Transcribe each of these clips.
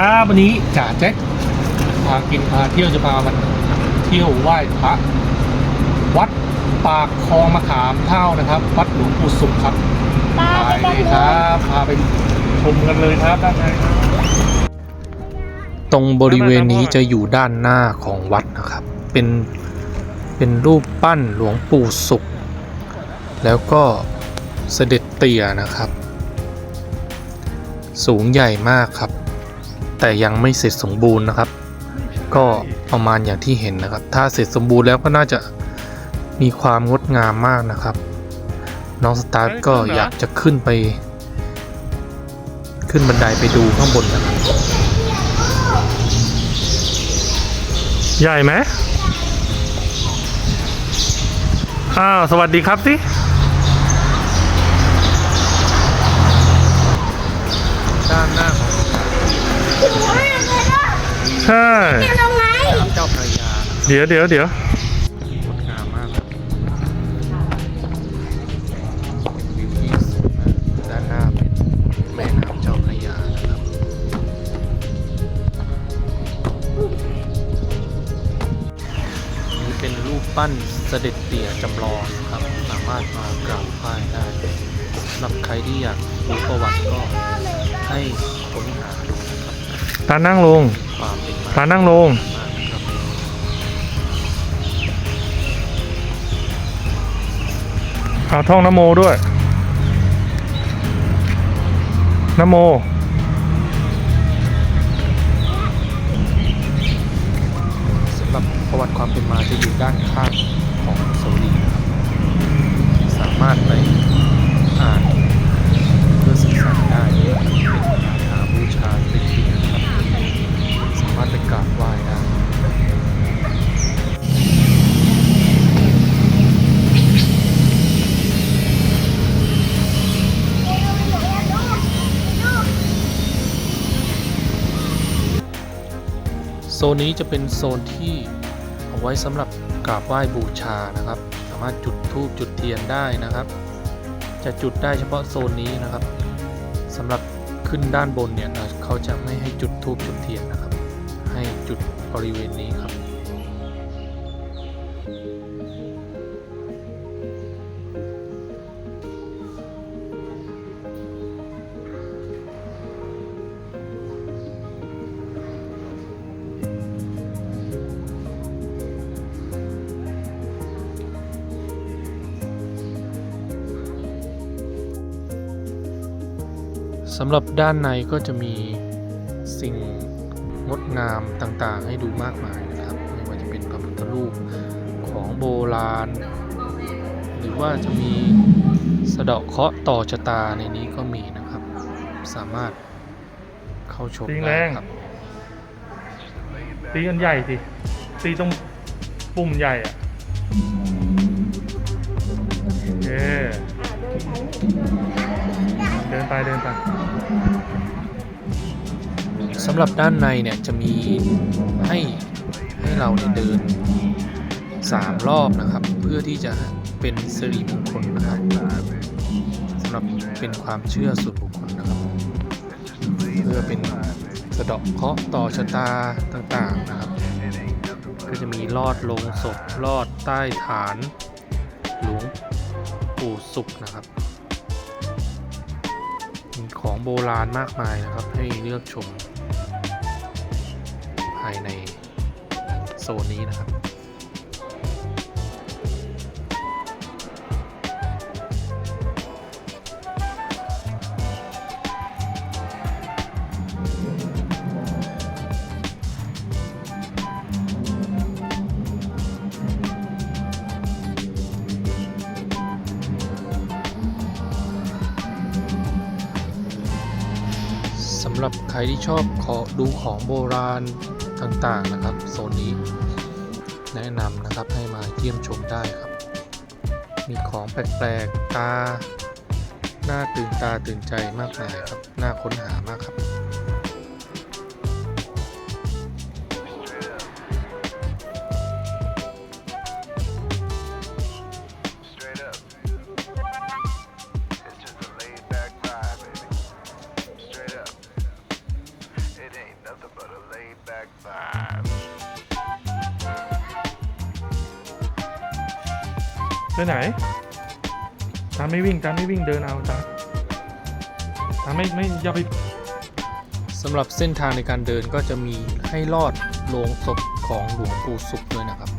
ครับวันนี้จ่าแจ็คพากินพาเที่ยวจะพามันเที่ยวไหว้พระวัดปากคลองมะขามเท่านะครับ วัดหลวงปู่สุขครับตาไปไปเลกันยเลครัยบพาไปชมกันเลยครับด้านในครับตรงบริเวณนี้จะอยู่ด้านหน้าของวัดนะครับ เป็นเป็นรูปปั้นหลวงปู่สุข แล้วก็เสด็จเตี่ยนะครับ สูงใหญ่มากครับ แต่ยังไม่เสร็จสมบูรณ์นะครับ ก็ประมาณอย่างที่เห็นนะครับ ถ้าเสร็จสมบูรณ์แล้วก็น่าจะมีความงดงามมากนะครับ น้องสตาร์ทก็อยากจะขึ้นไป ขึ้นบันไดไปดูข้างบนนะครับใหญ่ไหมอ้าว สวัสดีครับสิด้านหน้าของ ใช่ลงไหมเจ้าพระยาเดี๋ยวเดี๋ยวเดี๋ยวงดงามมากครับวิวที่สวยมากด้านหน้าเป็นแม่น้ำเจ้าพระยานะครับนี่เป็นรูปปั้นเสด็จเตี่ยจำลองนะครับ สามารถมากราบไหว้ได้สำหรับใครที่อยากรู้ประวัติก็ให้ค้นหาดูนะครับ ตานั่งลงความเป็นมาตานั่งลง เอาท่องนโมด้วยนโม สำหรับประวัติความเป็นมาจะอยู่ด้านข้างของโซลีนะครับสามารถไปอ่านารถไปกราบไหว้ได้โซนนี้จะเป็นโซนที่เอาไว้สำหรับกราบไหว้บูชานะครับ สามารถจุดธูปจุดเทียนได้นะครับ จะจุดได้เฉพาะโซนนี้นะครับสำหรับขึ้นด้านบนเนี่ยเขาจะไม่ให้จุดธูปจุดเทียนนะครับ จุดบริเวณนี้ครับ สำหรับด้านในก็จะมีสิ่ง งดงามต่างๆ ให้ดูมากมายนะครับ ไม่ว่าจะเป็นพระพุทธรูปของโบราณ หรือว่าจะมีสะเดาะเคราะห์ต่อชะตาในนี้ก็มีนะครับ สามารถเข้าชมรได้งครับตีอันใหญ่สิตีตรงปุ่มใหญ่อะโอเคเดินไปเดินไป สำหรับด้านในเนี่ยจะมีให้ให้เราเนี่ยเดิน 3 รอบนะครับ เพื่อที่จะเป็นสิริมงคลนะครับสำหรับเป็นความเชื่อส่วนบุคคลนะครับ เพื่อเป็นสะเดาะเคราะห์ต่อชะตาต่างๆนะครับ ก็จะมีลอดลงศพลอดใต้ฐานหลวงปู่สุขนะครับมีของโบราณมากมายนะครับให้เลือกชมายในโซนนี้นะครับ สำหรับใครที่ชอบขอดูของโบราณ ต่างๆนะครับ โซนนี้แนะนำนะครับให้มาเยี่ยมชมได้ครับ มีของแปลกๆตา หน้าตื่นตาตื่นใจมากมายครับ น่าค้นหามากครับ ไปไหน ตาไม่วิ่งตาไม่วิ่งเดินเอาตาตาไม่ไม่อย่าไปสำหรับเส้นทางในการเดินก็จะมีให้ลอดโลงศพของหลวงปู่สุขด้วยนะครับ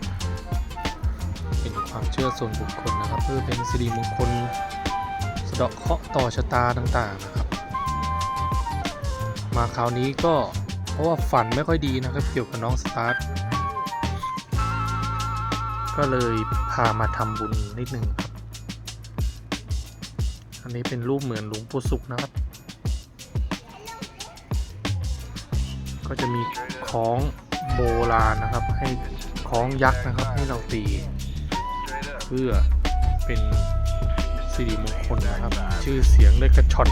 เป็นความเชื่อส่วนบุคคลนะครับ เพื่อเป็นสิริมงคลสะเดาะเคราะห์ต่อชะตาต่างๆนะครับ มาคราวนี้ก็เพราะว่าฝันไม่ค่อยดีนะครับ เกี่ยวกับน้องสตาร์ท ก็เลยพามาทำบุญนิดนึงครับ อันนี้เป็นรูปเหมือนหลวงปู่สุขนะครับ ก็จะมีคล้องโบราณนะครับ ให้คล้องยักษ์นะครับ ให้เราตี เพื่อเป็นสิริมงคลนะครับ ชื่อเสียงได้กระชอน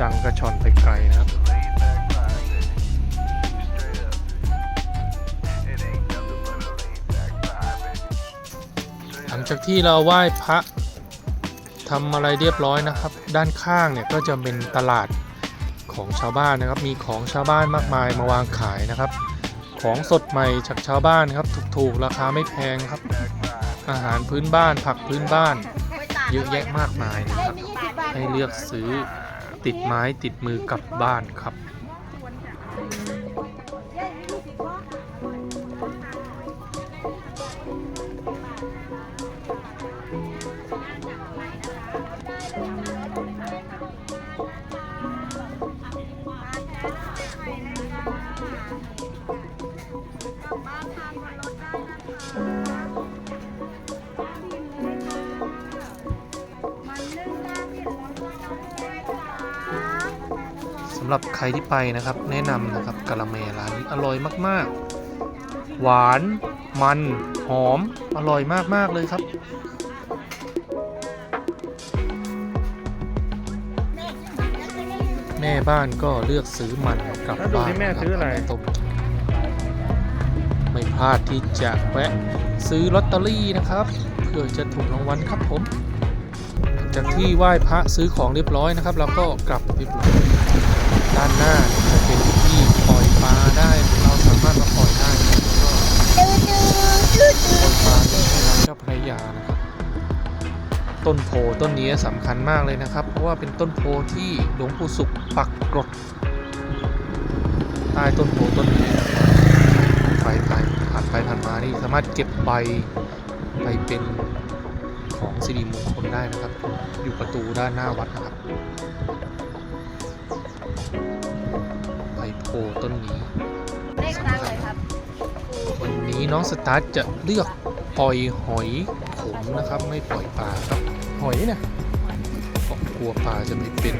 ดังกระชอนไปไกลนะครับ ลังจากที่เราไหว้พระทำอะไรเรียบร้อยนะครับ ด้านข้างเนี่ยก็จะเป็นตลาดของชาวบ้านนะครับ มีของชาวบ้านมากมายมาวางขายนะครับ ของสดใหม่จากชาวบ้านครับถูกๆราคาไม่แพงครับ อาหารพื้นบ้านผักพื้นบ้าน เยอะแยะมากมายนะครับ ให้เลือกซื้อติดไม้ติดมือกลับบ้านครับำหรับใครที่ไปนะครับ แนะนำนะครับกะละแมร้านนี้อร่อยมากๆ หวานมันหอมอร่อยมากๆเลยครับแม่บ้านก็เลือกซื้อมันกลับแล้วดูบ้านที่แม่นะครับซื้ออะไรเามาต้มไม่พลาดที่จะแวะซื้อลอตเตอรี่นะครับเพื่อจะถูกรางวัลครับผมหลังจากที่ไหว้พระซื้อของเรียบร้อยนะครับ แล้วก็กลับเรียบร้อย ด้านหน้าจะเป็นที่ปล่อยปลาได้ เราสามารถมาปล่อยได้นะครับก็ปล่อยปลาในแม่น้ำเจ้าพระยานะครับต้นโพต้นนี้สำคัญมากเลยนะครับ เพราะว่าเป็นต้นโพที่หลวงปู่สุขปักกรดใต้ต้นโพต้นนี้ไปไปผ่านไปผ่านมานี่สามารถเก็บใบไปเป็นของสิริมงคลได้นะครับ อยู่ประตูด้านหน้าวัดนะครับ ต้นนี้เลขดังเลยครับ วันนี้น้องสตาร์ทจะเลือกปล่อยหอยขมนะครับ ไม่ปล่อยปลาครับ หอยเนี่ยเพราะกลัวปลาจะไปเป็น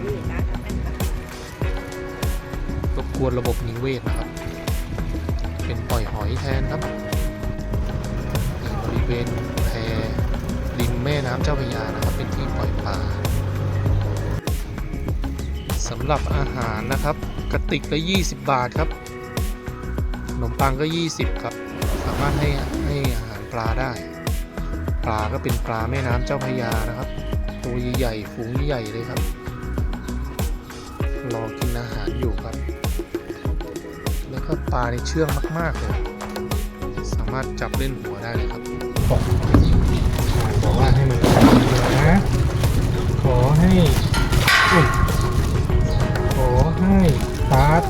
รบกวนระบบนิเวศนะครับ เป็นปล่อยหอยแทนครับในบริเวณแพริมแม่น้ำเจ้าพระยานะครับ เป็นที่ปล่อยปลาสำหรับอาหารนะครับ กระติกละ20 บาทครับขนมปังก็ 20 ครับ สามารถให้ให้อาหารปลาได้ ปลาก็เป็นปลาแม่น้ำเจ้าพยานะครับ ตัวใหญ่ๆฝูงใหญ่เลยครับ รอกินอาหารอยู่ครับ แล้วก็ปลาในเชื่องมากๆเลยสามารถจับเล่นหัวได้เลยครับบอกบอกว่าให้มันนะขอให้ขอให้ ตาร์ท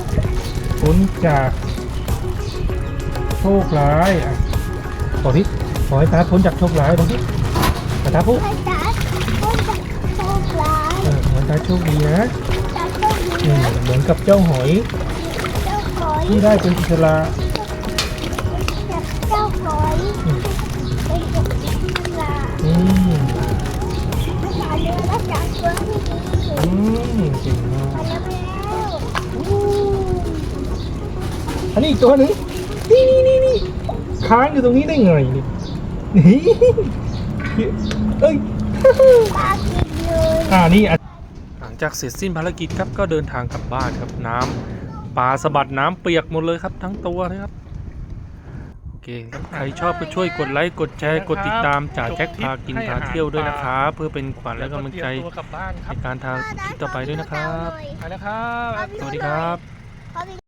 พ้นจากโชคร้ายอะบอกดิขอให้ตาร์ทพ้นจากโชคร้ายบอกดิตาร์ทพูดให้จัดให้จัดโชคร้ายเออขอให้ตาร์ทโชคดีนะจัดโชคดีอืมนะเหมือนกับเจ้าหอยเจ้าหอยที่ได้เป็นอิสระ อันนี้อีกตัวหนึ่งนี่นี่นี่นี่ค้างอยู่ตรงนี้ได้ไงนี่นี่เอ้ยปลากินเลยอ่านี่อะหลังจากเสร็จสิ้นภารกิจครับก็เดินทางกลับบ้านครับน้ำปลาสะบัดน้ำเปียกหมดเลยครับ ทั้งตัวเลยครับโอเคครับใครชอบก็ช่วยกดไลค์กดแชร์กดติดตามจ่าแจ็คพากินพาเที่ยวด้วยนะครับเพื่อเป็นขวัญและกำลังใจตัวกลับบ้านคในรับการทำคลิปต่อไปด้วยนะครับไปแล้วครับสวัสดีครับขอมี